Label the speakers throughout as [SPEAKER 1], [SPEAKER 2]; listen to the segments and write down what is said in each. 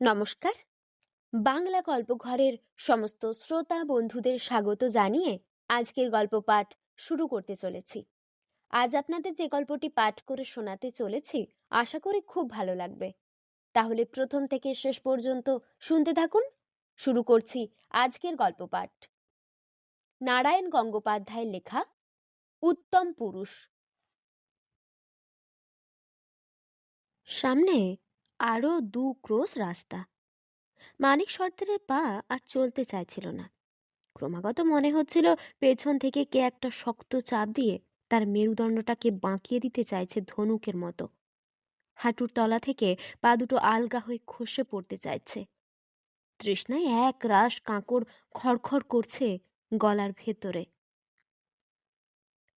[SPEAKER 1] নমস্কার। বাংলা গল্প ঘরের সমস্ত শ্রোতা বন্ধুদের স্বাগত জানিয়ে আজকের গল্প পাঠ শুরু করতে চলেছি। আজ আপনাদের যে গল্পটি পাঠ করে শোনাতে চলেছি, আশা করি খুব ভালো লাগবে। তাহলে প্রথম থেকে শেষ পর্যন্ত শুনতে থাকুন। শুরু করছি আজকের গল্প পাঠ। নারায়ণ গঙ্গোপাধ্যায়ের লেখা, উত্তম পুরুষ। সামনে আরও দু ক্রোশ রাস্তা। মানিক সর্দারের পা আর চলতে চাইছিল না। ক্রমাগত মনে হচ্ছিল পেছন থেকে কে একটা শক্ত চাপ দিয়ে তার মেরুদণ্ডটাকে বাঁকিয়ে দিতে চাইছে ধনুকের মতো। হাঁটুর তলা থেকে পা দুটো আলগা হয়ে খসে পড়তে চাইছে। তৃষ্ণায় এক রাস কাঁকড় খড়খড় করছে গলার ভেতরে।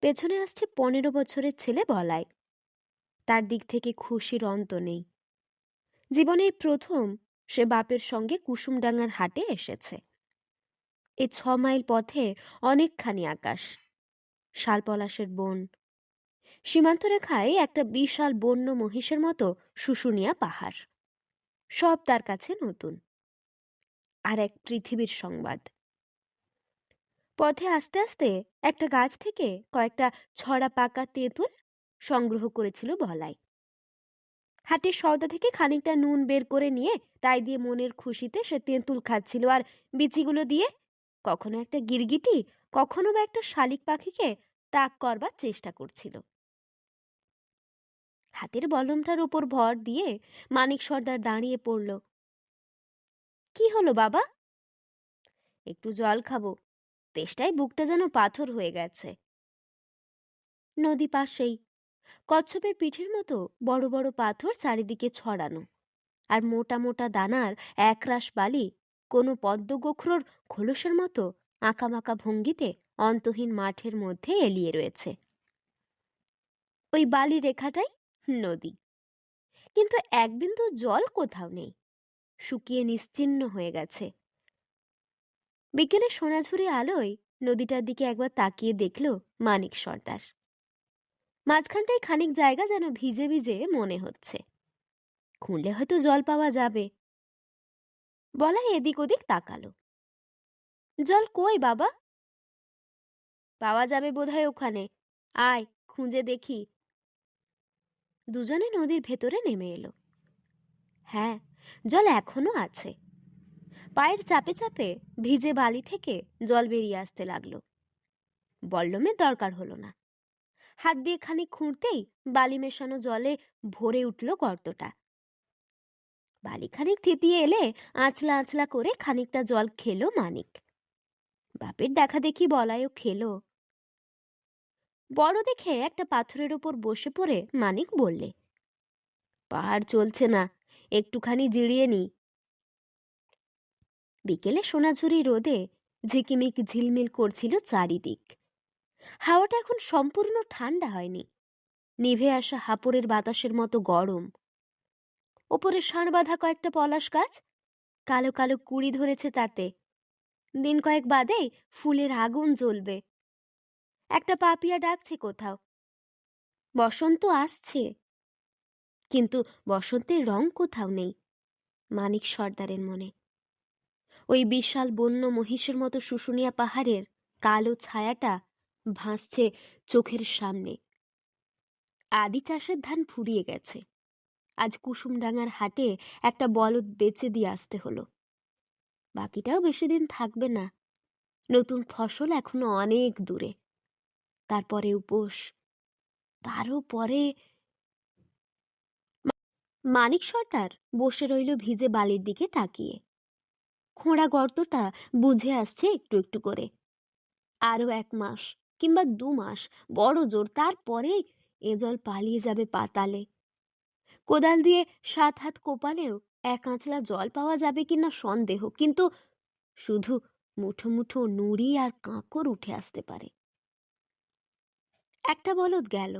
[SPEAKER 1] পেছনে আসছে পনেরো বছরের ছেলে বলায় তার দিক থেকে খুশির অন্ত নেই। জীবনে প্রথম সে বাপের সঙ্গে কুসুমডাঙ্গার হাটে এসেছে। এ ছ মাইল পথে অনেকখানি আকাশ, শালপলাশের বন সীমান্ত রেখায় একটা বিশাল বন্য মহিষের মতো শুশুনিয়া পাহাড়, সব তার কাছে নতুন। আর এক পৃথিবীর সংবাদ। পথে আস্তে আস্তে একটা গাছ থেকে কয়েকটা ছড়া পাকা তেঁতুল সংগ্রহ করেছিল বলাই। হাটের সওদা থেকে খানিকটা নুন বের করে নিয়ে তাই দিয়ে মনের খুশিতে সে তেঁতুল খাচ্ছিল। আর বিচিগুলো দিয়ে কখনো একটা গিরগিটি, কখনো বা একটা শালিক পাখিকে তাক করবার চেষ্টা করছিল। হাতের বলমটার উপর ভর দিয়ে মানিক সর্দার দাঁড়িয়ে পড়ল। কি হলো বাবা? একটু জল খাব। তেষ্টায় বুকটা যেন পাথর হয়ে গেছে। নদী পাশেই। কচ্ছপের পিঠের মতো বড় বড় পাথর চারিদিকে ছড়ানো। আর মোটা মোটা দানার একরাশ বালি কোনো পদ্মগোখরোর খোলসের মতো আঁকামাকা ভঙ্গিতে অন্তহীন মাঠের মধ্যে এলিয়ে রয়েছে। ওই বালি রেখাটাই নদী। কিন্তু এক বিন্দু জল কোথাও নেই। শুকিয়ে নিশ্চিহ্ন হয়ে গেছে। বিকেলে সোনাঝুরি আলোয় নদীটার দিকে একবার তাকিয়ে দেখল মানিক সর্দার। মাঝখানটায় খানিক জায়গা যেন ভিজে ভিজে মনে হচ্ছে। খুঁড়লে হয়তো জল পাওয়া যাবে। বলাই এদিক ওদিক তাকালো। জল কই বাবা? পাওয়া যাবে বোধহয় ওখানে। আয়, খুঁজে দেখি। দুজনে নদীর ভেতরে নেমে এলো। হ্যাঁ জল এখনও আছে। পায়ের চাপে চাপে ভিজে বালি থেকে জল বেরিয়ে আসতে লাগল। বল্লমের দরকার হলো না। হাত দিয়ে খানিক খুঁড়তেই বালি মেশানো জলে ভরে উঠল গর্তটা। বালি খানিক থিতিয়ে এলে আঁচলা আঁচলা করে খানিকটা জল খেলো মানিক। বাপের দেখা দেখি বলায়ও খেলো। বড় দেখে একটা পাথরের ওপর বসে পড়ে মানিক বললে, পাহাড় চলছে না, একটুখানি জিরিয়ে নি। বিকেলে সোনাঝুরি রোদে ঝিকিমিক ঝিলমিল করছিল চারিদিক। হাওয়াটা এখন সম্পূর্ণ ঠান্ডা হয়নি। নিভে আসা হাপড়ের বাতাসের মতো গরম। ওপরে ষাঁড় বাঁধা কয়েকটা পলাশ গাছ, কালো কালো কুড়ি ধরেছে তাতে। দিন কয়েক বাদে ফুলের আগুন জ্বলবে। একটা পাপিয়া ডাকছে কোথাও। বসন্ত আসছে। কিন্তু বসন্তের রং কোথাও নেই, মানিক সর্দারের মনে। ওই বিশাল বন্য মহিষের মতো শুশুনিয়া পাহাড়ের কালো ছায়াটা ভাসছে চোখের সামনে। আদি চাষের ধান ফুরিয়ে গেছে। আজ কুসুমডাঙ্গার হাটে একটা বলদ বেচে দিয়ে আসতে হলো। বাকিটাও বেশি দিন থাকবে না। নতুন ফসল এখনও অনেক দূরে। তারপরে উপোস। তারও পরে মানিক সর্দার বসে রইল ভিজে বালির দিকে তাকিয়ে। খোঁড়া গর্তটা বুঝে আসছে একটু একটু করে। আরও এক মাস। কিংবা দু মাস, বড় জোর তারপরে এ জল পালিয়ে যাবে পাতালে। কোদাল দিয়ে সাত হাত কোপালেও এক আঁচলা জল পাওয়া যাবে কিনা সন্দেহ, কিন্তু শুধু মুঠো মুঠো নুড়ি আর কাঁকর উঠে আসতে পারে। একটা বলদ গেল,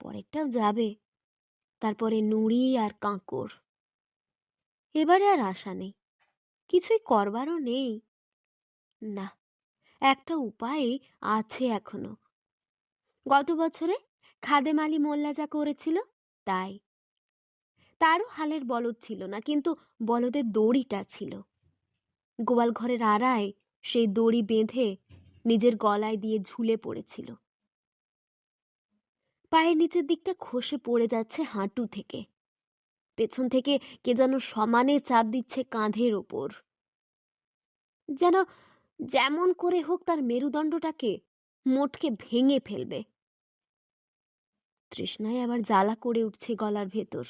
[SPEAKER 1] পরেরটাও যাবে, তারপরে নুড়ি আর কাঁকর। এবারে আর আশা নেই, কিছুই করবারও নেই। না একটা উপায় আছে এখনও। গত বছরে খাদেম আলী মোল্লা যা করেছিল, তাই। তারও হালের বলদ ছিল না, কিন্তু বলদের দড়িটা ছিল। গোয়াল ঘরের আড়ায় সেই দড়ি বেঁধে নিজের গলায় দিয়ে ঝুলে পড়েছিল। পায়ের নিচের দিকটা খসে পড়ে যাচ্ছে হাঁটু থেকে। পেছন থেকে কে যেন সমানে চাপ দিচ্ছে কাঁধের ওপর। যেন যেমন করে হোক তার মেরুদণ্ডটাকে মোটকে ভেঙে ফেলবে। তৃষ্ণায় আবার জ্বালা করে উঠছে গলার ভেতর।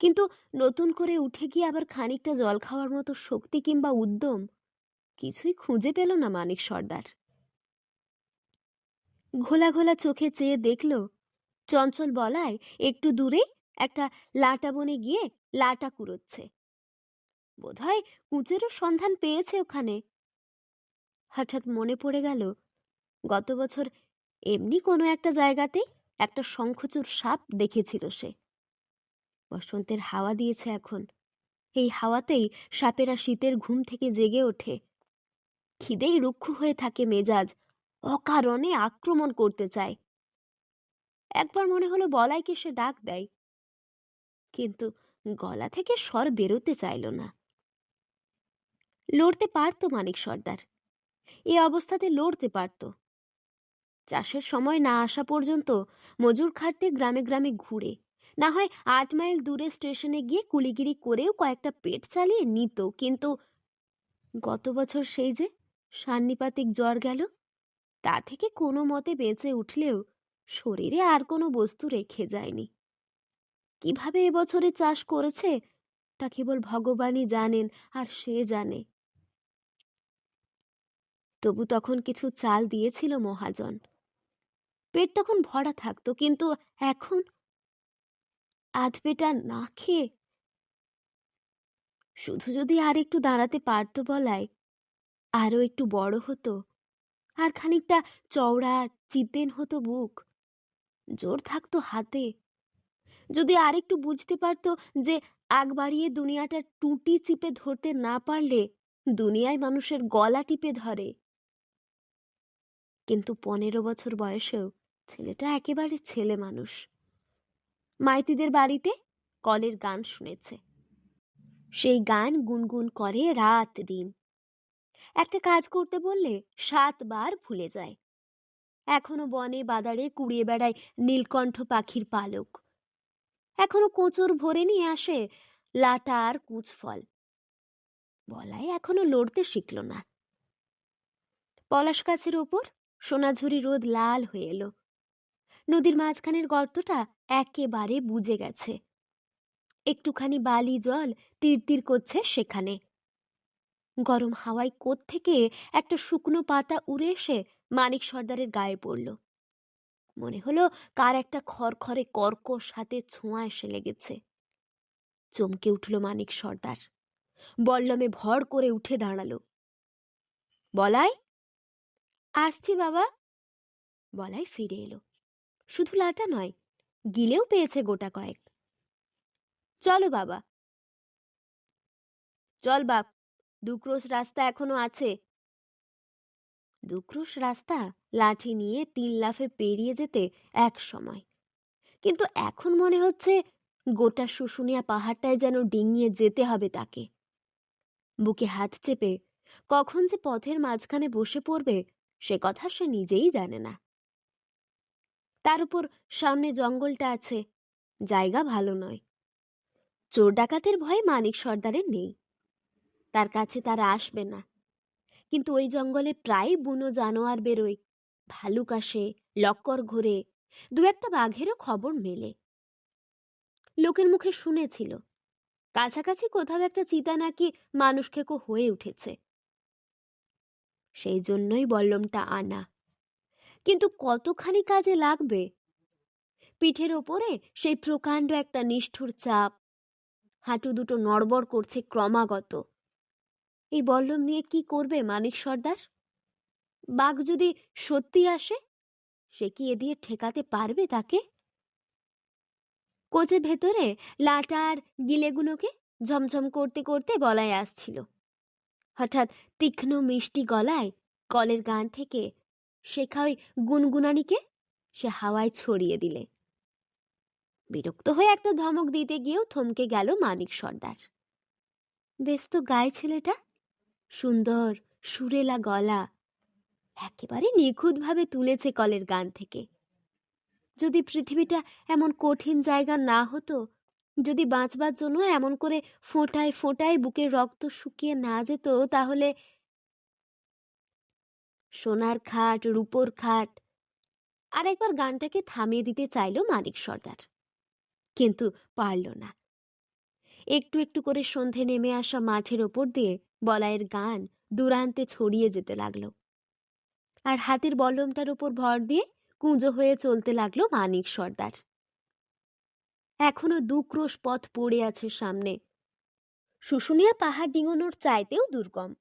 [SPEAKER 1] কিন্তু নতুন করে উঠে গিয়ে আবার খানিকটা জল খাওয়ার মতো শক্তি কিংবা উদ্যম কিছুই খুঁজে পেল না মানিক সর্দার। ঘোলা ঘোলা চোখে চেয়ে দেখল, চঞ্চল বলায় একটু দূরে একটা লাটা বনে গিয়ে লাটা কুড়োচ্ছে। বোধহয় কুঁচেরও সন্ধান পেয়েছে ওখানে। হঠাৎ মনে পড়ে গেল, গত বছর এমনি কোনো একটা জায়গাতে একটা শঙ্খচুর সাপ দেখেছিল সে। বসন্তের হাওয়া দিয়েছে এখন। এই হাওয়াতেই সাপেরা শীতের ঘুম থেকে জেগে ওঠে। খিদেই রুক্ষ হয়ে থাকে মেজাজ, অকারণে আক্রমণ করতে চায়। একবার মনে হলো বলাইকে সে ডাক দেয়। কিন্তু গলা থেকে স্বর বেরোতে চাইল না। লড়তে পারত মানিক সর্দার। এ অবস্থাতে লড়তে পারত। চাষের সময় না আসা পর্যন্ত মজুর খাটতে গ্রামে গ্রামে ঘুরে, না হয় আট মাইল দূরে স্টেশনে গিয়ে কুলিগিরি করেও কয়েকটা পেট চালিয়ে নিত, কিন্তু গত বছর সেই যে সান্নিপাতিক জ্বর গেল, তা থেকে কোনো মতে বেঁচে উঠলেও শরীরে আর কোনো বস্তু রেখে যায়নি। কীভাবে এবছরে চাষ করেছে, তা কেবল ভগবানই জানেন আর সে জানে। তবু তখন কিছু চাল দিয়েছিল মহাজন। পেট তখন ভরা থাকতো, কিন্তু এখন আধ পেটা না খেয়ে শুধু যদি আর একটু দাঁড়াতে পারতো বলায় আরও একটু বড় হতো আর খানিকটা চওড়া চিতেন হতো বুক, জোর থাকতো হাতে। যদি আর একটু বুঝতে পারতো যে আগ বাড়িয়ে দুনিয়াটা টুটি চিপে ধরতে না পারলে দুনিয়ায় মানুষের গলা টিপে ধরে। কিন্তু পনেরো বছর বয়সেও ছেলেটা একেবারে ছেলে মানুষ। মাইতিদের বাড়িতে কলের গান শুনেছে। সেই গান গুনগুন করে রাত দিন। একটা কাজ করতে বললে সাতবার ভুলে যায়। এখনও বনে বাদারে কুড়িয়ে বেড়ায় নীলকণ্ঠ পাখির পালক। এখনও কোচর ভরে নিয়ে আসে লাটা আর কুচ ফল। বলাই এখনও লড়তে শিখল না। পলাশ গাছের ওপর সোনাঝুরি রোদ লাল হয়ে এলো। নদীর মাঝখানের গর্তটা একেবারে বুঝে গেছে। একটুখানি বালি জল তীর তীর করছে সেখানে। গরম হাওয়ায় থেকে একটা শুকনো পাতা উড়ে এসে মানিক সর্দারের গায়ে পড়ল। মনে হলো কার একটা খড়খড়ে কর্কশ হাতে ছোঁয়া এসে লেগেছে। চমকে উঠল মানিক সর্দার। বল্লমে ভর করে উঠে দাঁড়াল। বলাই আসছি বাবা। বলাই ফিরে এলো। শুধু লাটা নয়, গিলেও পেয়েছে গোটা কয়েক। চলো বাবা। চল বাপ, দুক্রোশ রাস্তা এখনও আছে। দুক্রোশ রাস্তা লাঠি নিয়ে তিন লাফে পেরিয়ে যেতে এক সময়। কিন্তু এখন মনে হচ্ছে গোটা শুশুনিয়া পাহাড়টায় যেন ডিঙিয়ে যেতে হবে তাকে। বুকে হাত চেপে কখন যে পথের মাঝখানে বসে পড়বে সে কথা সে নিজেই জানে না। তার উপর সামনে জঙ্গলটা আছে, জায়গা ভালো নয়। চোর ডাকাতের ভয় মানিক সর্দারের নেই। তার কাছে তারা আসবে না। কিন্তু ওই জঙ্গলে প্রায় বুনো জানোয়ার বেরোয়, ভালুক আসে, লক্কর ঘোরে, দু একটা বাঘেরও খবর মেলে। লোকের মুখে শুনেছিল, কাছাকাছি কোথাও একটা চিতা নাকি মানুষ খেকো হয়ে উঠেছে। সেই জন্যই বল্লমটা আনা। কিন্তু কতখানি কাজে লাগবে? পিঠের ওপরে সেই প্রকাণ্ড একটা নিষ্ঠুর চাপ। হাঁটু দুটো নড়বড় করছে ক্রমাগত। এই বল্লম নিয়ে কি করবে মানিক সর্দার? বাঘ যদি সত্যি আসে, সে কি এ দিয়ে ঠেকাতে পারবে তাকে? কোচের ভেতরে লাটার গিলেগুলোকে ঝমঝম করতে করতে বলায় আসছিল। হঠাৎ তীক্ষ্ণ মিষ্টি গলায় কলের গান থেকে শেখা ওই গুনগুনানিকে সে হাওয়ায় ছড়িয়ে দিলে। বিরক্ত হয়ে একটা ধমক দিতে গিয়েও থমকে গেল মানিক সর্দার। বেশ তো গায়ে ছেলেটা, সুন্দর, সুরেলা গলা, একেবারে নিখুঁতভাবে তুলেছে কলের গান থেকে। যদি পৃথিবীটা এমন কঠিন জায়গা না হতো যদি বাঁচবার জন্য এমন করে ফোঁটায় ফোঁটায় বুকের রক্ত শুকিয়ে না যেত, তাহলে সোনার খাট, রূপোর খাট আর একবার গানটাকে থামিয়ে দিতে চাইল মানিক সর্দার। কিন্তু পারল না। একটু একটু করে সন্ধে নেমে আসা মাঠের ওপর দিয়ে বলাইয়ের গান দূরান্তে ছড়িয়ে যেতে লাগল। আর হাতের বল্লমটার উপর ভর দিয়ে কুঁজো হয়ে চলতে লাগল মানিক সর্দার। এখনও দু ক্রোশ পথ পড়ে আছে সামনে। শুশুনিয়া পাহাড় ডিঙোনোর চাইতেও দুর্গম।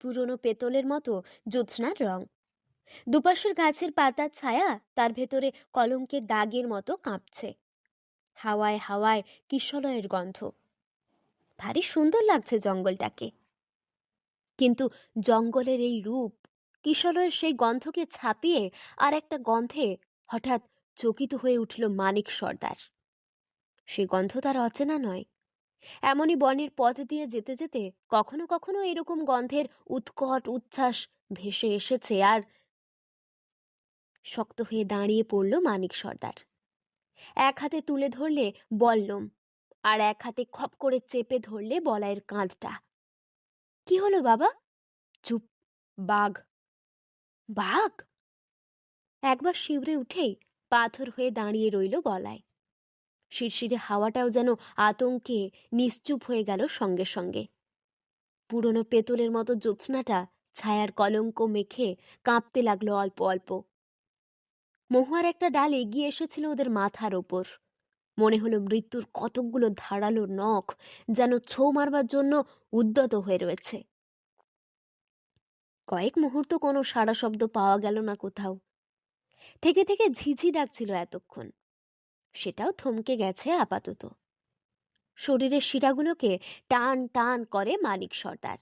[SPEAKER 1] পুরনো পেতলের মতো জ্যোৎস্নার রং। দুপাশের গাছের পাতার ছায়া তার ভেতরে কলঙ্কের দাগের মতো কাঁপছে। হাওয়ায় হাওয়ায় কিশলয়ের গন্ধ। ভারী সুন্দর লাগছে জঙ্গলটাকে। কিন্তু জঙ্গলের এই রূপ, কিশলয়ের সেই গন্ধকে ছাপিয়ে আর একটা গন্ধে হঠাৎ চকিত হয়ে উঠল মানিক সর্দার। সে গন্ধ তার অচেনা নয়। এমনই বনের পথ দিয়ে যেতে যেতে কখনো কখনো এরকম গন্ধের উৎকট উচ্ছ্বাস ভেসে এসেছে আর শক্ত হয়ে দাঁড়িয়ে পড়ল মানিক সর্দার। এক হাতে তুলে ধরলে বল্লম আর এক হাতে খপ করে চেপে ধরলে বলাইয়ের কাঁধটা। কি হলো বাবা? চুপ, বাঘ। বাঘ? একবার শিউরে উঠেই পাথর হয়ে দাঁড়িয়ে রইল বলায়। শিরশিরে হাওয়াটাও যেন আতঙ্কে নিশ্চুপ হয়ে গেল সঙ্গে সঙ্গে। পুরনো পেতলের মতো জ্যোৎস্নাটা ছায়ার কলঙ্ক মেখে কাঁপতে লাগল অল্প অল্প। মহুয়ার একটা ডাল এগিয়ে এসেছিল ওদের মাথার ওপর। মনে হলো মৃত্যুর কতকগুলো ধারালো নখ যেন ছৌ মারবার জন্য উদ্যত হয়ে রয়েছে। কয়েক মুহূর্ত কোনো সাড়া শব্দ পাওয়া গেল না কোথাও। থেকে থেকে ঝিঝি ডাকছিল এতক্ষণ। সেটাও থমকে গেছে আপাতত। শরীরের শিরাগুলোকে টান টান করে মানিক সর্দার।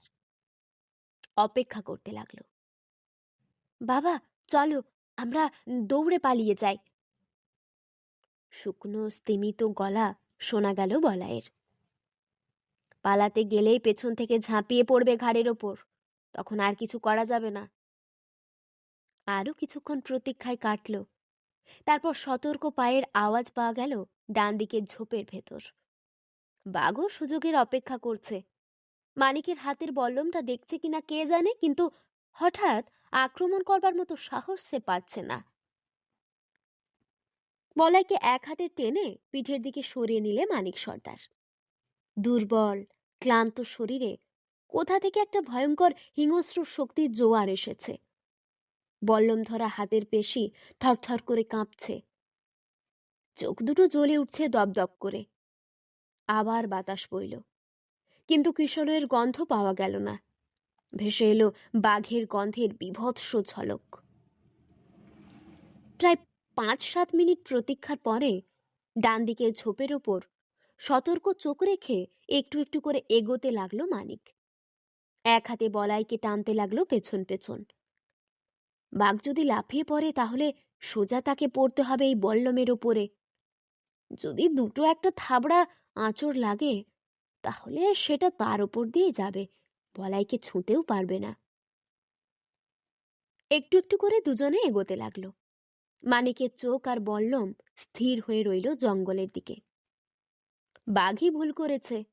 [SPEAKER 1] অপেক্ষা করতে লাগল। বাবা, চলো, আমরা দৌড়ে পালিয়ে যাই। শুকনো, স্তিমিত গলা শোনা গেল বলায়ের পালাতে গেলেই পেছন থেকে ঝাঁপিয়ে পড়বে ঘাড়ের ওপর। তখন আর কিছু করা যাবে না। আরও কিছুক্ষণ প্রতীক্ষায় কাটল। তারপর সতর্ক পায়ের আওয়াজ পাওয়া গেল ডান দিকের ঝোপের ভেতর। বাঘও সুযোগের অপেক্ষা করছে। মানিকের হাতের বল্লমটা দেখছে কিনা কে জানে, কিন্তু হঠাৎ আক্রমণ করবার মতো সাহস সে পাচ্ছে না। বলাইকে এক হাতে টেনে পিঠের দিকে সরিয়ে নিলে মানিক সর্দার। দুর্বল, ক্লান্ত শরীরে কোথা থেকে একটা ভয়ঙ্কর হিংস্র শক্তির জোয়ার এসেছে। বল্লম ধরা হাতের পেশি থরথর করে কাঁপছে। চোখ দুটো জ্বলে উঠছে দপদপ করে। আবার বাতাস বইল। কিন্তু কিশোরের গন্ধ পাওয়া গেল না। ভেসে এলো বাঘের গন্ধের বিভৎস ঝলক। প্রায় পাঁচ সাত মিনিট প্রতীক্ষার পরে ডান দিকের ঝোপের ওপর সতর্ক চোখ রেখে একটু একটু করে এগোতে লাগল মানিক। এক হাতে বলাইকে টানতে লাগল পেছন পেছন। বাঘ যদি লাফিয়ে পড়ে, তাহলে সোজা তাকে পড়তে হবে এই বল্লমের ওপরে যদি দুটো একটা থাবড়া আঁচড় লাগে, তাহলে সেটা তার ওপর দিয়ে যাবে বলাইকে ছুঁতেও পারবে না। একটু একটু করে দুজনে এগোতে লাগল। মানিকের চোখ আর বল্লম স্থির হয়ে রইল জঙ্গলের দিকে। বাঘই ভুল করেছে।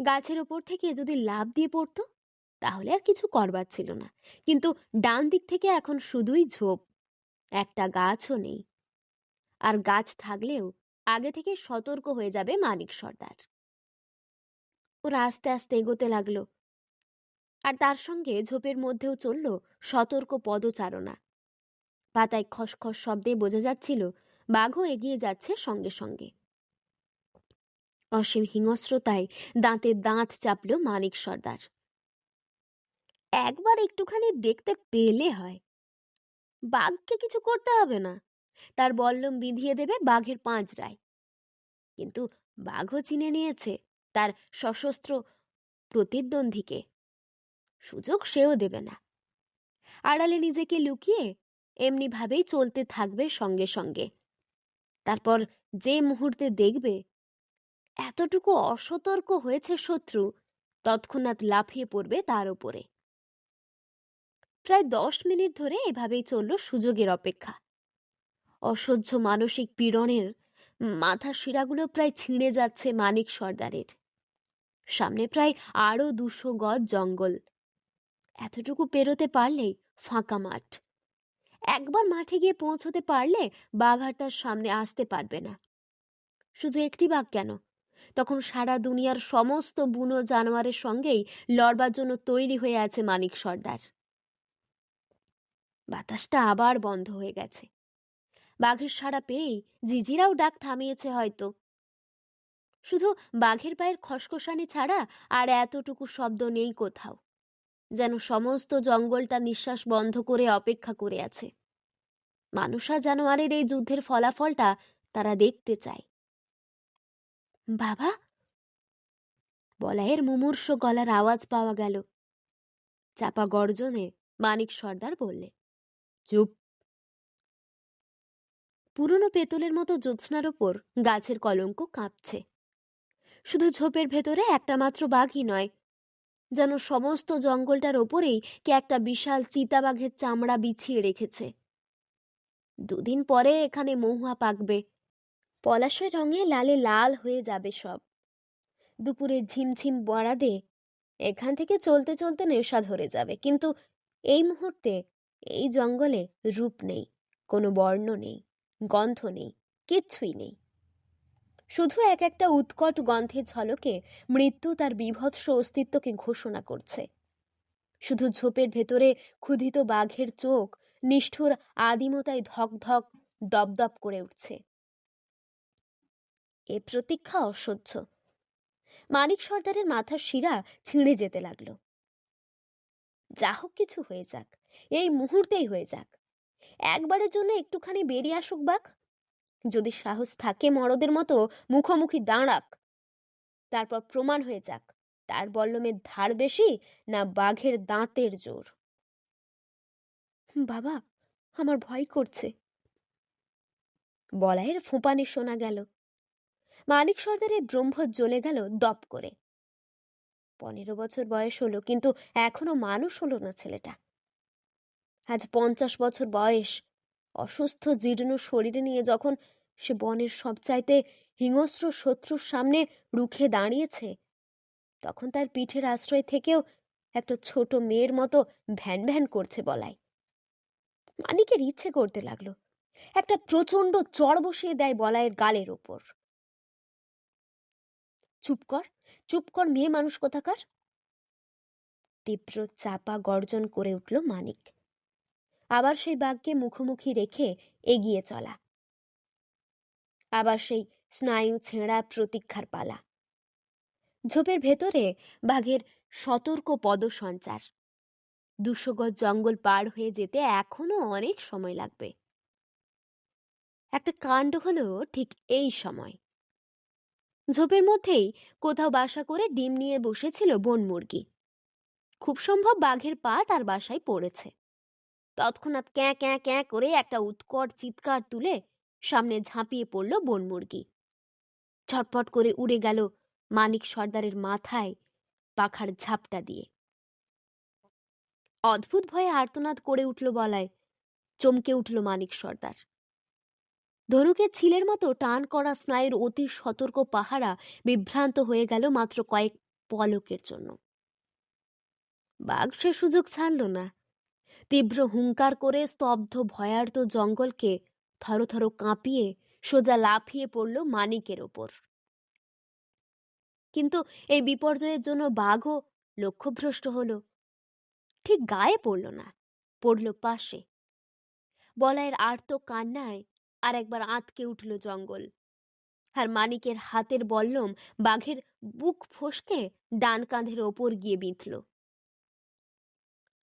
[SPEAKER 1] গাছের ওপর থেকে যদি লাভ দিয়ে পড়তো তাহলে আর কিছু করবার ছিল না। কিন্তু ডান দিক থেকে এখন শুধুই ঝোপ, একটা গাছও নেই। আর গাছ থাকলেও আগে থেকে সতর্ক হয়ে যাবে মানিক সর্দার। ওরা আস্তে আস্তে এগোতে লাগল। আর তার সঙ্গে ঝোপের মধ্যেও চলল সতর্ক পদচারণা। পাতায় খসখস শব্দে বোঝা যাচ্ছিল বাঘও এগিয়ে যাচ্ছে সঙ্গে সঙ্গে। অসীম হিংস্রতায় দাঁতে দাঁত চাপল মানিক সর্দার। একবার একটুখানি দেখতে পেলে হয়। বাঘকে কিছু করতে হবে না। তার বল্লম বিধিয়ে দেবে বাঘের পাঁজরায় কিন্তু বাঘও চিনে নিয়েছে তার সশস্ত্র প্রতিদ্বন্দ্বীকে। সুযোগ সেও দেবে না। আড়ালে নিজেকে লুকিয়ে এমনিভাবেই চলতে থাকবে সঙ্গে সঙ্গে। তারপর যে মুহূর্তে দেখবে এতটুকু অসতর্ক হয়েছে শত্রু, তৎক্ষণাৎ লাফিয়ে পড়বে তার উপরে। প্রায় দশ মিনিট ধরে এভাবেই চলল সুযোগের অপেক্ষা। অসহ্য মানসিক পীড়নের মাথা শিরাগুলো প্রায় ছিঁড়ে যাচ্ছে মানিক সর্দারের। সামনে প্রায় আরও দুশো গজ জঙ্গল। এতটুকু পেরোতে পারলেই ফাঁকা মাঠ। একবার মাঠে গিয়ে পৌঁছতে পারলে বাঘ আর তার সামনে আসতে পারবে না। শুধু একটি বাঘ কেন? তখন সারা দুনিয়ার সমস্ত বুনো জানোয়ারের সঙ্গেই লড়বার জন্য তৈরি হয়ে আছে মানিক সর্দার। বাতাসটা আবার বন্ধ হয়ে গেছে। বাঘের সাড়া পেয়েই জিজিরাও ডাক থামিয়েছে হয়তো। শুধু বাঘের পায়ের খসখসানি ছাড়া আর এতটুকু শব্দ নেই কোথাও। যেন সমস্ত জঙ্গলটা নিঃশ্বাস বন্ধ করে অপেক্ষা করে আছে। মানুষা জানোয়ারের এই যুদ্ধের ফলাফলটা তারা দেখতে চায়। বাবা! বলাইয়ের মুমূর্ষ গলার আওয়াজ পাওয়া গেল। চাপা গর্জনে মানিক সর্দার বললে চুপ। পুরনো পেতলের মতো জ্যোৎস্নার ওপর গাছের কলঙ্ক কাঁপছে। শুধু ঝোপের ভেতরে একটা মাত্র বাঘই নয়, যেন সমস্ত জঙ্গলটার ওপরেই কে একটা বিশাল চিতাবাঘের চামড়া বিছিয়ে রেখেছে। দুদিন পরে এখানে মহুয়া পাকবে। পলাশের রঙে লালে লাল হয়ে যাবে সব। দুপুরে ঝিমঝিম বরাদে এখান থেকে চলতে চলতে নেশা ধরে যাবে, কিন্তু এই মুহূর্তে এই জঙ্গলে রূপ নেই, কোনো বর্ণ নেই, গন্ধ নেই, কিচ্ছুই নেই। শুধু এক একটা উৎকট গন্ধের ঝলকে মৃত্যু তার বিভৎস অস্তিত্বকে ঘোষণা করছে। শুধু ঝোপের ভেতরে ক্ষুধিত বাঘের চোখ নিষ্ঠুর আদিমতায় ধক ধক দপদপ করে উঠছে। এ প্রতীক্ষা অসহ্য। মানিক সর্দারের মাথার শিরা ছিঁড়ে যেতে লাগল। যা হোক কিছু হয়ে যাক। এই মুহূর্তেই হয়ে যাক। একবারের জন্য একটুখানি বেরিয়ে আসুক, বাঘ। যদি সাহস থাকে মরদের মতো, মুখোমুখি দাঁড়াক। তারপর প্রমাণ হয়ে যাক, তার বল্লমের ধার বেশি না বাঘের দাঁতের জোর। বাবা, আমার ভয় করছে। বলাইয়ের ফোঁপানি শোনা গেল। মানিক সর্দারের ব্রহ্ম জ্বলে গেল দপ করে। পনেরো বছর বয়স হলো, কিন্তু এখনও মানুষ হলো না ছেলেটা। আজ পঞ্চাশ বছর বয়স। অসুস্থ জীর্ণ শরীরে নিয়ে যখন সে বনের সবচাইতে হিংস্র শত্রুর সামনে রুখে দাঁড়িয়েছে, তখন তার পিঠের আশ্রয় থেকেও একটা ছোট মেয়ের মতো ভ্যান ভ্যান করছে বলাই মানিকের ইচ্ছে করতে লাগল। একটা প্রচণ্ড চড় বসিয়ে দেয় বলায়ের গালের ওপর। চুপ কর চুপ কর মেয়ে মানুষ কোথাকার? তীব্র চাপা গর্জন করে উঠল মানিক। আবার সেই বাঘকে মুখোমুখি রেখে এগিয়ে চলা। আবার সেই স্নায়ু ছেঁড়া প্রতীক্ষার পালা। ঝোপের ভেতরে বাঘের সতর্ক পদসঞ্চার। দুশো গজ জঙ্গল পার হয়ে যেতে এখনও অনেক সময় লাগবে। একটা কাণ্ড হলো ঠিক এই সময়। ঝোপের মধ্যেই কোথাও বাসা করে ডিম নিয়ে বসেছিল বন মুরগি। খুব সম্ভব বাঘের পা তার বাসায় পড়েছে। তৎক্ষণাৎ ক্যাঁ ক্যাঁ ক্যাঁ করে একটা উৎকট চিৎকার তুলে সামনে ঝাঁপিয়ে পড়ল বন মুরগি। ছটফট করে উড়ে গেল মানিক সর্দারের মাথায় পাখার ঝাপটা দিয়ে। অদ্ভুত ভয়ে আর্তনাদ করে উঠল বলায়, চমকে উঠল মানিক সর্দার। ধনুকের ছিলের মতো টান করা স্নায়ুর অতি সতর্ক পাহারা বিভ্রান্ত হয়ে গেল মাত্র কয়েক পলকের জন্য। বাঘ সে সুযোগ ছাড়ল না। তীব্র হুঙ্কার করে স্তব্ধ, ভয়ার্ত জঙ্গলকে থরথর কাঁপিয়ে সোজা লাফিয়ে পড়ল মানিকের ওপর। কিন্তু এই বিপর্যয়ের জন্য বাঘও লক্ষ্যভ্রষ্ট হল। ঠিক গায়ে পড়ল না, পড়ল পাশে। বলায়ের আর্ত কান্নায় আর একবার আঁতকে উঠল জঙ্গল। আর মানিকের হাতের বল্লম বাঘের বুক ফসকে ডান কাঁধের ওপর গিয়ে বিঁধল।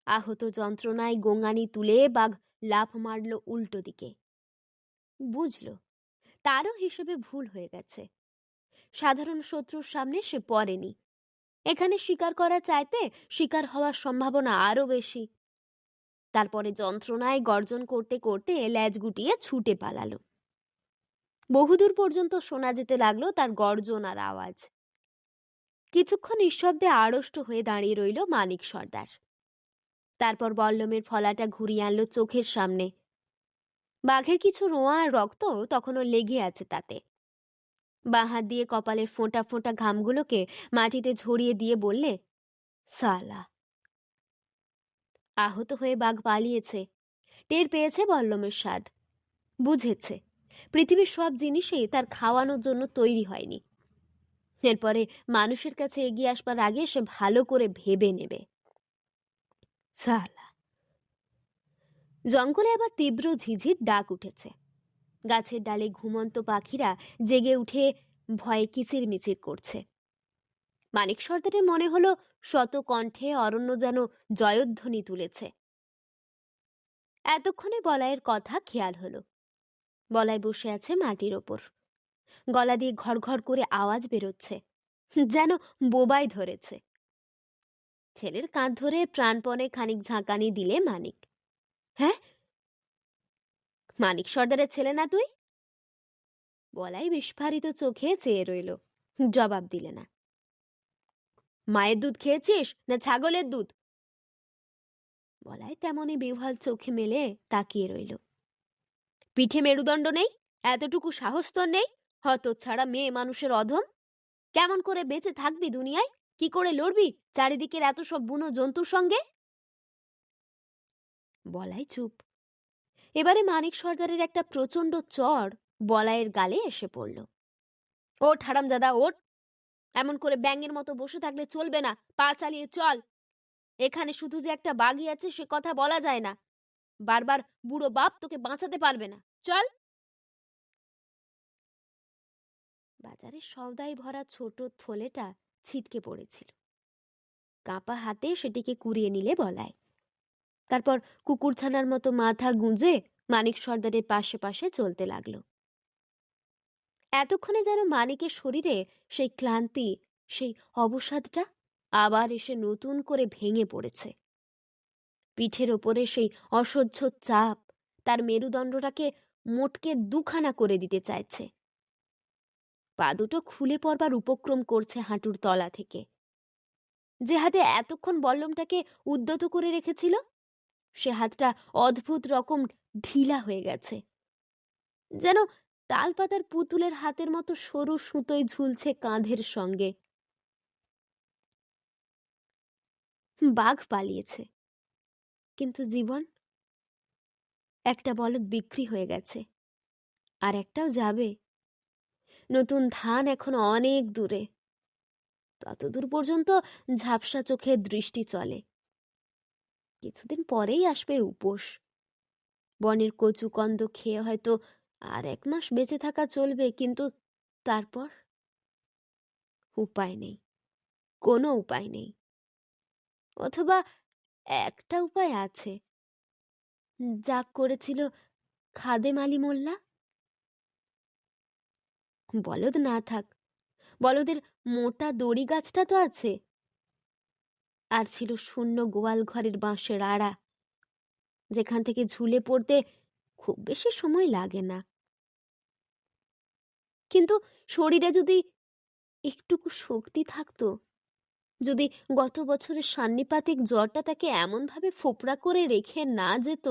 [SPEAKER 1] আহত যন্ত্রণায় গোঙানি তুলে বাঘ লাফ মারল উল্টো দিকে। বুঝল, তারও হিসেবে ভুল হয়ে গেছে। সাধারণ শত্রুর সামনে সে পড়েনি। এখানে শিকার করা চাইতে শিকার হওয়ার সম্ভাবনা আরও বেশি। তারপরে যন্ত্রণায় গর্জন করতে করতে ল্যাজ গুটিয়ে ছুটে পালালো। বহুদূর পর্যন্ত শোনা যেতে লাগল তার গর্জন আর আওয়াজ। কিছুক্ষণ নিঃশব্দে আড়ষ্ট হয়ে দাঁড়িয়ে রইল মানিক সর্দার। তারপর বল্লমের ফলাটা ঘুরিয়ে আনলো চোখের সামনে। বাঘের কিছু রোঁয়া আর রক্ত তখনও লেগে আছে তাতে। হাত দিয়ে কপালের ফোঁটা ফোঁটা ঘামগুলোকে মাটিতে ঝরিয়ে দিয়ে বললে, সালা। আহত হয়ে বাঘ পালিয়েছে। টের পেয়েছে বল্লমের স্বাদ। বুঝেছে। পৃথিবীর সব জিনিসেই তার খাওয়ানোর জন্য তৈরি হয়নি। এরপরে মানুষের কাছে এগিয়ে আসবার আগে সে ভালো করে ভেবে নেবে। সালা জঙ্গলে আবার তীব্র ঝিঝির ডাক উঠেছে। গাছের ডালে ঘুমন্ত পাখিরা জেগে উঠে ভয়ে কিচির মিচির করছে। মানিক সর্দারের মনে হলো শত কণ্ঠে অরণ্য যেন জয়ধ্বনি তুলেছে। এতক্ষণে বলাইয়ের কথা খেয়াল হলো। বলায় বসে আছে মাটির ওপর। গলা দিয়ে ঘর ঘর করে আওয়াজ বেরোচ্ছে। যেন বোবাই ধরেছে। ছেলের কাঁধ ধরে প্রাণপণে খানিক ঝাঁকানি দিলে মানিক। হ্যাঁ? মানিক সর্দারের ছেলে না তুই? বলাই বিস্ফারিত চোখে চেয়ে রইল। জবাব দিলে না। মায়ের দুধ খেয়েছিস না ছাগলের দুধ? বলাই তেমনই বিহ্বল চোখে মেলে তাকিয়ে রইল। পিঠে মেরুদণ্ড নেই? এতটুকু সাহস তোর নেই? হত ছাড়া মেয়ে মানুষের অধম? কেমন করে বেঁচে থাকবি দুনিয়ায়? কি করে লড়বি? চারিদিকের এত সব বুনো জন্তুর সঙ্গে? বলাই চুপ। এবারে মানিক সর্দারের একটা প্রচণ্ড চড় বলাইয়ের গালে এসে পড়ল। ওঠ হারামজাদা, ওঠ। এমন করে ব্যাঙের মতো বসে থাকলে চলবে না। পা চালিয়ে চল। এখানে শুধু যে একটা বাঘই আছে, সে কথা বলা যায় না। বারবার বুড়ো বাপ তোকে বাঁচাতে পারবে না। চল। বাজারে সওদাই ভরা ছোট থলেটা ছিটকে পড়েছিল। কাঁপা হাতে সেটিকে কুড়িয়ে নিলে বলায়, তারপর কুকুরছানার মতো মাথা গুঁজে মানিক সর্দারের পাশে পাশে চলতে লাগল। এতক্ষণে যেন মানিকের শরীরে সেই ক্লান্তি, সেই অবসাদটা আবার এসে নতুন করে ভেঙে পড়েছে। পিঠের ওপরে সেই অসহ্য চাপ তার মেরুদণ্ডটাকে মোটকে দুখানা করে দিতে চাইছে। পা দুটো খুলে পড়বার উপক্রম করছে হাঁটুর তলা থেকে। যে হাতে এতক্ষণ বল্লমটাকে উদ্যত করে রেখেছিল, সে হাতটা অদ্ভুত রকম ঢিলা হয়ে গেছে। যেন তালপাতার পুতুলের হাতের মতো সরু সুতোয় ঝুলছে কাঁধের সঙ্গে। বাঘ পালিয়েছে। কিন্তু জীবন? একটা বলদ বিক্রি হয়ে গেছে। আর একটাও যাবে। নতুন ধান এখন অনেক দূরে। ততদূর পর্যন্ত ঝাপসা চোখের দৃষ্টি চলে। কিছুদিন পরেই আসবে উপোস। বনের কচু কন্দ খেয়ে হয়তো আর এক মাস বেঁচে থাকা চলবে, কিন্তু তারপর? উপায় নেই। কোনো উপায় নেই। অথবা একটা উপায় আছে। যা করেছিল খাদেম আলী মোল্লা? বলদ না থাক। বলদের মোটা দড়ি গাছটা তো আছে। আর ছিল শূন্য গোয়াল ঘরের বাঁশের আড়া। যেখান থেকে ঝুলে পড়তে খুব বেশি সময় লাগে না। কিন্তু শরীরে যদি একটুকু শক্তি থাকতো, যদি গত বছরের সান্নিপাতিক জ্বরটা তাকে এমনভাবে ফোপড়া করে রেখে না যেত,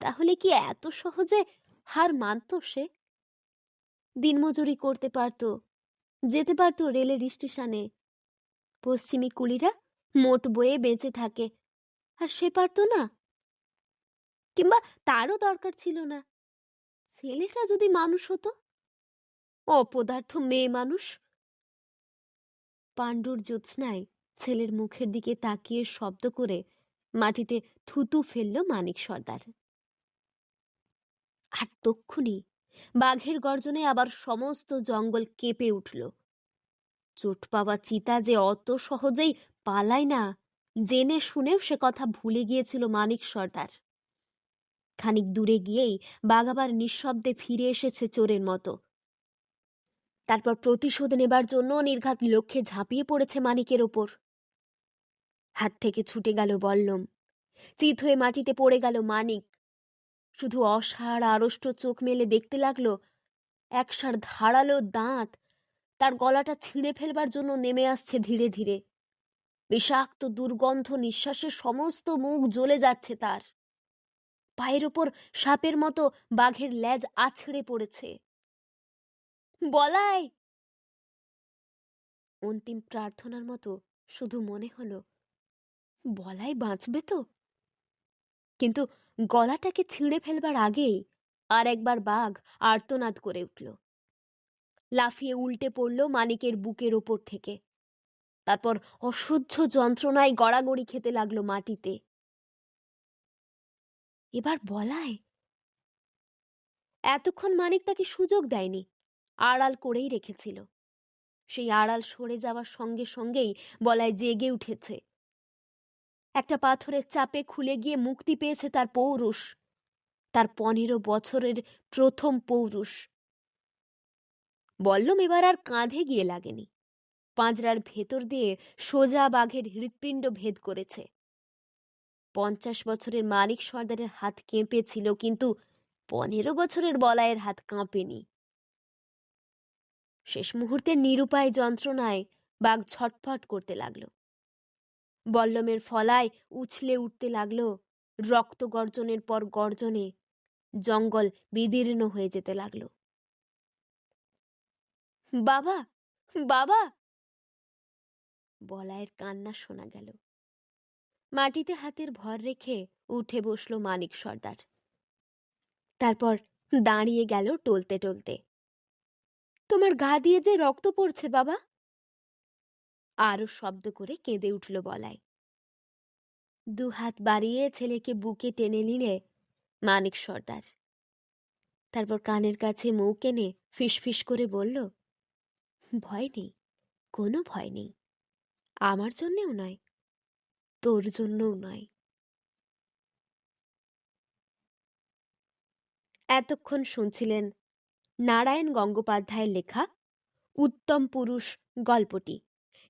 [SPEAKER 1] তাহলে কি এত সহজে হার মানত সে? দিনমজুরি করতে পারত। যেতে পারত রেলের স্টেশনে। পশ্চিমী কুলিরা মোট বয়ে বেঁচে থাকে। আর সে পারত না। কিংবা তারও দরকার ছিল না। ছেলেটা যদি মানুষ হতো? অপদার্থ মেয়ে মানুষ? পাণ্ডুর জ্যোৎস্নায় ছেলের মুখের দিকে তাকিয়ে শব্দ করে মাটিতে থুতু ফেলল মানিক সর্দার। আর তক্ষুনি বাঘের গর্জনে আবার সমস্ত জঙ্গল কেঁপে উঠল। চোট পাওয়া চিতা যে অত সহজেই পালায় না, জেনে শুনেও সে কথা ভুলে গিয়েছিল মানিক সর্দার। খানিক দূরে গিয়েই বাঘ আবার নিঃশব্দে ফিরে এসেছে চোরের মতো। তারপর প্রতিশোধ নেবার জন্য নির্ঘাত লক্ষ্যে ঝাঁপিয়ে পড়েছে মানিকের ওপর। হাত থেকে ছুটে গেল বল্লম। চিত হয়ে মাটিতে পড়ে গেল মানিক। শুধু অসার আড়ষ্ট চোখ মেলে দেখতে লাগল একসার ধারালো দাঁত তার গলাটা ছিঁড়ে ফেলবার জন্য নেমে আসছে ধীরে ধীরে। বিষাক্ত দুর্গন্ধ নিঃশ্বাসে সমস্ত মুখ জ্বলে যাচ্ছে তার। পায়ের ওপর সাপের মতো বাঘের লেজ আছড়ে পড়েছে। বলাই! অন্তিম প্রার্থনার মতো শুধু মনে হলো, বলাই বাঁচবে তো? কিন্তু গলাটাকে ছিঁড়ে ফেলবার আগেই আর একবার বাঘ আর্তনাদ করে উঠল। লাফিয়ে উল্টে পড়ল মানিকের বুকের ওপর থেকে। তারপর অসহ্য যন্ত্রণায় গড়াগড়ি খেতে লাগল মাটিতে। এবার বলায়। এতক্ষণ মানিক তাকে সুযোগ দেয়নি, আড়াল করেই রেখেছিল। সেই আড়াল সরে যাওয়ার সঙ্গে সঙ্গেই বলায় জেগে উঠেছে। একটা পাথরের চাপে খুলে গিয়ে মুক্তি পেয়েছে তার পৌরুষ, তার পনেরো বছরের প্রথম পৌরুষ। বল্লম এবার আর কাঁধে গিয়ে লাগেনি। পাঁজরার ভেতর দিয়ে সোজা বাঘের হৃৎপিণ্ড ভেদ করেছে। পঞ্চাশ বছরের মানিক সর্দারের হাত কেঁপেছিল কিন্তু পনেরো বছরের বলায়ের হাত কাঁপেনি। শেষ মুহূর্তে নিরুপায় যন্ত্রণায় বাঘ ছটফট করতে লাগল। বল্লমের ফলায় উছলে উঠতে লাগল রক্ত গর্জনের পর গর্জনে। জঙ্গল বিদীর্ণ হয়ে যেতে লাগল। বাবা বাবা! বলায়ের কান্না শোনা গেল। মাটিতে হাতের ভর রেখে উঠে বসল মানিক সর্দার। তারপর দাঁড়িয়ে গেল টলতে টলতে। তোমার গা দিয়ে যে রক্ত পড়ছে বাবা! আরও শব্দ করে কেঁদে উঠল বলাই। দু হাত বাড়িয়ে ছেলেকে বুকে টেনে নিলে মানিক সর্দার। তারপর কানের কাছে মুখ এনে ফিসফিস করে বলল, ভয় নেই, কোনো ভয় নেই। আমার জন্যেও নয়, তোর জন্যও নয়। এতক্ষণ শুনছিলেন নারায়ণ গঙ্গোপাধ্যায়ের লেখা উত্তম পুরুষ গল্পটি।